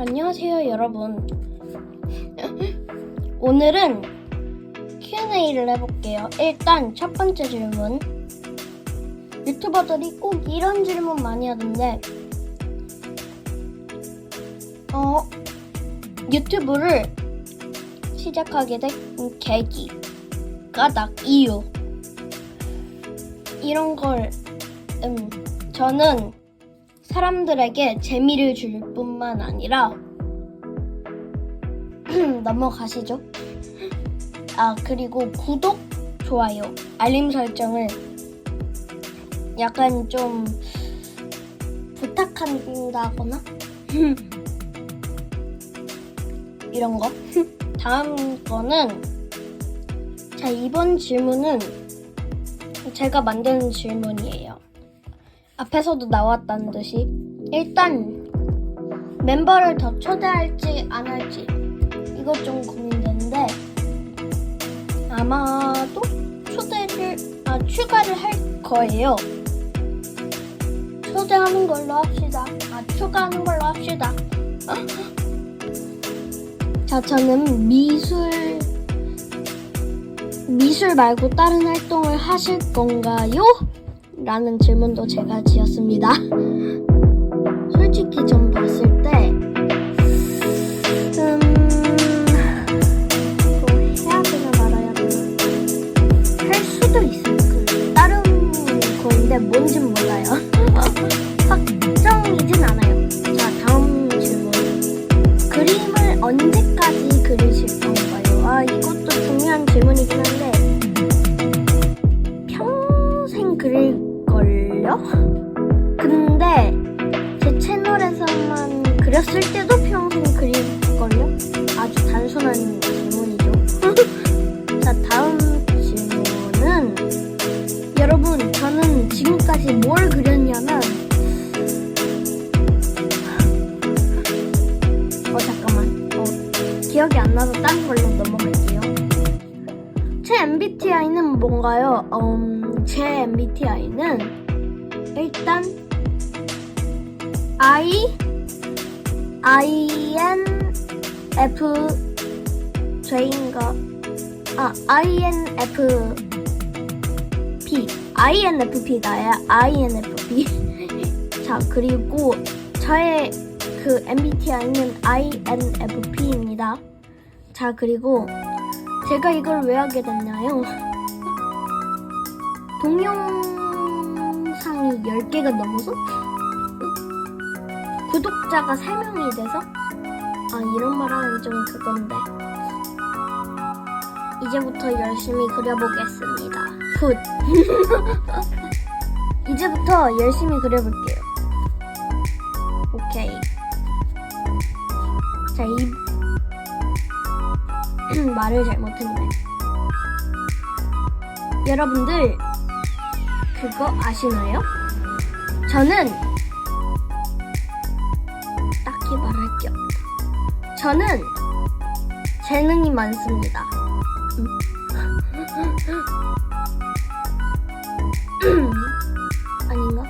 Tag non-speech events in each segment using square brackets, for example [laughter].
안녕하세요, 여러분. 오늘은 Q&A를 해볼게요. 일단 첫 번째 질문. 유튜버들이 꼭 이런 질문 많이 하던데, 어, 유튜브를 시작하게 된 계기, 까닭, 이유. 이런 걸, 음, 저는 사람들에게 재미를 줄 뿐만 아니라 넘어가시죠. 아 그리고 구독, 좋아요, 알림 설정을 약간 좀 부탁한다거나 [laughs] 이런 거. 다음 거는 자 이번 질문은 제가 만든 질문이에요. 앞에서도 나왔다는 듯이 일단 멤버를 더 초대할지 안 할지 이것 좀 고민되는데 아마도 초대를 아 추가를 할 거예요. 초대하는 걸로 합시다. 아 추가하는 걸로 합시다. 자 저는 미술 미술 말고 다른 활동을 하실 건가요? 라는 질문도 제가 지었습니다. [laughs] 솔직히 전 봤을 때, 기억이 안 나서 딴 걸로 넘어갈게요. 제 MBTI는 뭔가요? 음, 제 MBTI는 일단 I INF J인가? 아 INFP INFP다야 INFP [laughs] 자 그리고 저의 그 MBTI는 INFP입니다. 자 그리고 제가 이걸 왜 하게 됐나요? 동영상이 10개가 넘어서? 구독자가 3명이 돼서? 아 이런 말 하면 좀 그건데. 이제부터 열심히 그려보겠습니다. 훗. [laughs] 이제부터 열심히 그려볼게요. 오케이. 자 이 말을 잘못했네. 여러분들 그거 아시나요? 저는 딱히 말할 게 없다. 저는 재능이 많습니다. 음. 아닌가?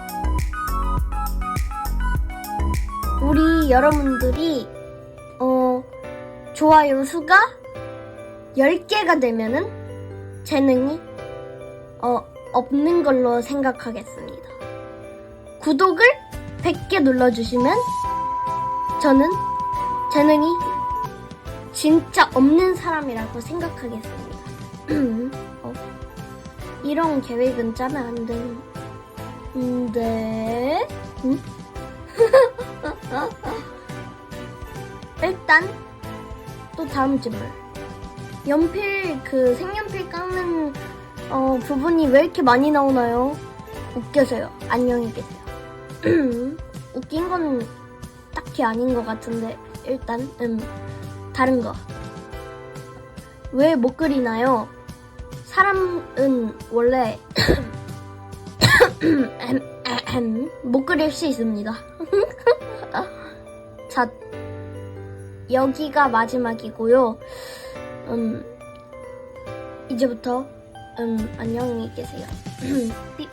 우리 여러분들이 어 좋아요 수가 10개가 되면은 재능이 어, 없는 걸로 생각하겠습니다. 구독을 100개 눌러주시면 저는 재능이 진짜 없는 사람이라고 생각하겠습니다. [clears throat] 어, 이런 계획은 짜면 안 되는데, 응? [laughs] 일단 또 다음 질문. 연필 그 색연필 깎는 어, 부분이 왜 이렇게 많이 나오나요? 웃겨서요. 안녕히 계세요. [clears throat] 웃긴 건 딱히 아닌 것 같은데 일단 음 다른 거. 왜 못 그리나요? 사람은 원래 [clears throat] 못 그릴 수 있습니다. [laughs] 자, 여기가 마지막이고요. 음, 이제부터 음, 안녕히 계세요. [clears throat] 삐.